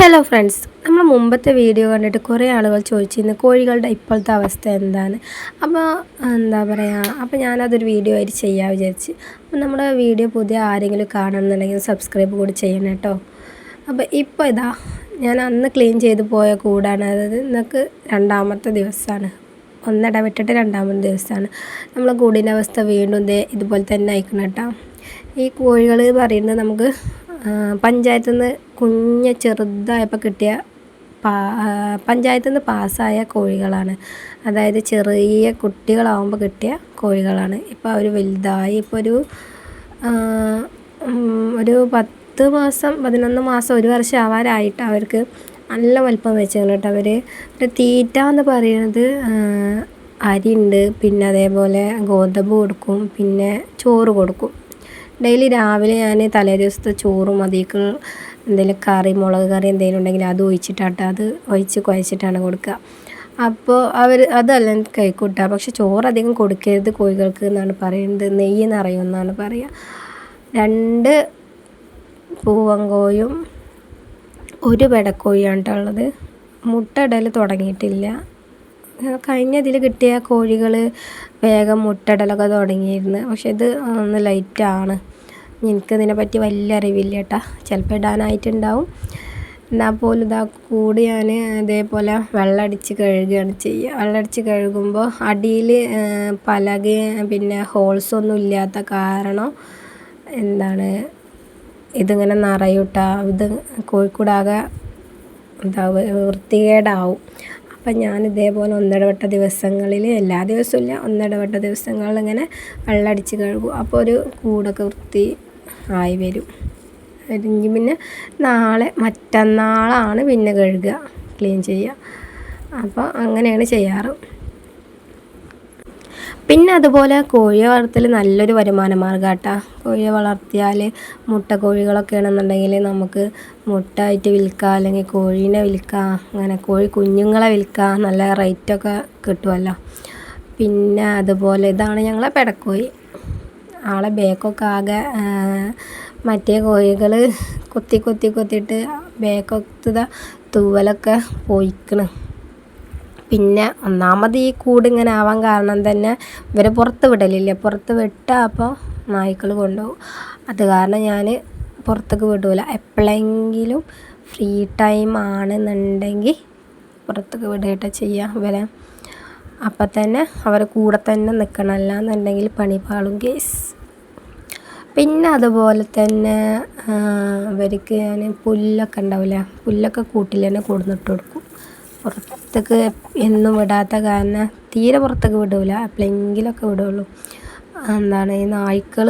Hello friends നമ്മൾ മുമ്പത്തെ video കണ്ടിട്ട് കുറേ ആളുകൾ ചോദിച്ചിരുന്നു കോഴികളുടെ ഇപ്പോഴത്തെ അവസ്ഥ എന്താണ്? അപ്പോൾ എന്താ പറയുക അപ്പോൾ ഞാനതൊരു വീഡിയോ ആയിട്ട് ചെയ്യാൻ വിചാരിച്ച്. അപ്പോൾ നമ്മുടെ വീഡിയോ പുതിയ ആരെങ്കിലും കാണുന്നുണ്ടെങ്കിൽ സബ്സ്ക്രൈബ് കൂടി ചെയ്യണം കേട്ടോ. അപ്പോൾ ഇപ്പോൾ ഇതാ ഞാൻ അന്ന് ക്ലീൻ ചെയ്ത് പോയ കൂടാണ്. അതായത് ഇന്നൊക്കെ രണ്ടാമത്തെ ദിവസമാണ്. ഒന്നിടവിട്ടിട്ട് രണ്ടാമത്തെ ദിവസമാണ്. നമ്മൾ കൂടിന്റെ അവസ്ഥ വീണ്ടും ഇതേ ഇതുപോലെ തന്നെ അയക്കണം കേട്ടോ. ഈ കോഴികൾ പറയുന്നത് നമുക്ക് പഞ്ചായത്തിൽ നിന്ന് കുഞ്ഞ് ചെറുതായപ്പോൾ കിട്ടിയ പഞ്ചായത്തിൽ നിന്ന് പാസ്സായ കോഴികളാണ്. അതായത് ചെറിയ കുട്ടികളാവുമ്പോൾ കിട്ടിയ കോഴികളാണ്. ഇപ്പോൾ അവർ വലുതായി. ഇപ്പോൾ ഒരു ഒരു പത്ത് മാസം പതിനൊന്ന് മാസം ഒരു വർഷം ആവാനായിട്ട് അവർക്ക് നല്ല വലിപ്പം വെച്ചാണ് കേട്ടോ അവർ തീറ്റ എന്ന് പറയുന്നത് അരിയുണ്ട് പിന്നെ അതേപോലെ ഗോതമ്പ് കൊടുക്കും. പിന്നെ ചോറ് കൊടുക്കും. ഡെയിലി രാവിലെ ഞാൻ തലേ ദിവസത്തെ ചോറും അതിലേക്ക് എന്തെങ്കിലും കറി മുളക് കറി എന്തെങ്കിലും ഉണ്ടെങ്കിൽ അത് ഒഴിച്ചിട്ടാട്ടോ അത് ഒഴിച്ച് കുഴച്ചിട്ടാണ് കൊടുക്കുക. അപ്പോൾ അവർ അതല്ല കൈക്കൂട്ടുക പക്ഷെ ചോറ് അധികം കൊടുക്കരുത് കോഴികൾക്ക് എന്നാണ് പറയുന്നത്. നെയ്യ് നിറയുമെന്നാണ് പറയുക. രണ്ട് പൂവങ്കോയും ഒരു പെടക്കോഴിയാണ് കേട്ടോ ഉള്ളത്. മുട്ട ഇടൽ തുടങ്ങിയിട്ടില്ല. കഴിഞ്ഞ ഇതിൽ കിട്ടിയ കോഴികൾ വേഗം മുട്ടയിടലൊക്കെ തുടങ്ങിയിരുന്നു. പക്ഷെ ഇത് ഒന്ന് ലൈറ്റാണ് എനിക്കതിനെ പറ്റി വലിയ അറിവില്ല കേട്ടാ ചിലപ്പോൾ ഇടാനായിട്ടുണ്ടാവും. എന്നാൽ പോലും ഇതാ കൂടി ഞാൻ ഇതേപോലെ വെള്ളമടിച്ച് കഴുകുകയാണ് ചെയ്യുക വെള്ളമടിച്ച് കഴുകുമ്പോൾ അടിയിൽ പലക പിന്നെ ഹോൾസൊന്നും ഇല്ലാത്ത കാരണം എന്താണ് ഇതിങ്ങനെ നിറയൂട്ട. ഇത് കോഴിക്കൂടാകെ എന്താ വൃത്തികേടാവും. അപ്പം ഞാൻ ഇതേപോലെ ഒന്നിടവട്ട ദിവസങ്ങളിൽ എല്ലാ ദിവസവും ഇല്ല ഒന്നിടവട്ട ദിവസങ്ങളിൽ ഇങ്ങനെ വെള്ളമടിച്ച് കഴുകും. അപ്പോൾ ഒരു കൂടൊക്കെ വൃത്തി ആയി വരും. അല്ലെങ്കിൽ പിന്നെ നാളെ മറ്റന്നാളാണ് പിന്നെ കഴുകുക ക്ലീൻ ചെയ്യുക. അപ്പോൾ അങ്ങനെയാണ് ചെയ്യാറ്. പിന്നെ അതുപോലെ കോഴിയെ വളർത്തൽ നല്ലൊരു വരുമാന മാർഗമാട്ടാ കോഴിയെ വളർത്തിയാൽ മുട്ട കോഴികളൊക്കെ ആണെന്നുണ്ടെങ്കിൽ നമുക്ക് മുട്ട ആയിട്ട് വിൽക്കാം അല്ലെങ്കിൽ കോഴീനെ വിൽക്കാം അങ്ങനെ കോഴി കുഞ്ഞുങ്ങളെ വിൽക്കാം നല്ല റേറ്റൊക്കെ കിട്ടുമല്ലോ പിന്നെ അതുപോലെ ഇതാണ് ഞങ്ങളെ പെടക്കോഴി. ആളെ ബേക്കൊക്കെ ആകെ മറ്റേ കോഴികൾ കൊത്തി കൊത്തി കൊത്തിയിട്ട് ബേക്കൊക്കെ തൂവലൊക്കെ പോയിക്കണ്. പിന്നെ ഒന്നാമത് ഈ കൂട് ഇങ്ങനെ ആവാൻ കാരണം തന്നെ ഇവരെ പുറത്ത് വിടലില്ല. പുറത്ത് വിട്ടാൽ അപ്പോൾ നായ്ക്കൾ കൊണ്ടുപോകും. അത് കാരണം ഞാൻ പുറത്തേക്ക് വിടില്ല എപ്പോഴെങ്കിലും ഫ്രീ ടൈം ആണെന്നുണ്ടെങ്കിൽ പുറത്തേക്ക് വിടുകയൊക്കെ ചെയ്യാം ഇവരെ. അപ്പം തന്നെ അവരെ കൂടെ തന്നെ നിൽക്കണം അല്ലാന്നുണ്ടെങ്കിൽ പണി പാളും കേസ് പിന്നെ അതുപോലെ തന്നെ അവർക്ക് ഞാൻ പുല്ലൊക്കെ ഉണ്ടാവില്ല പുല്ലൊക്കെ കൂട്ടിൽ തന്നെ കൊടുന്നിട്ട് കൊടുക്കും. പുറത്തേക്ക് എന്നും വിടാത്ത കാരണം തീരെ പുറത്തേക്ക് വിടില്ല എപ്പോഴെങ്കിലുമൊക്കെ വിടുള്ളൂ. എന്താണ് ഈ നായ്ക്കൾ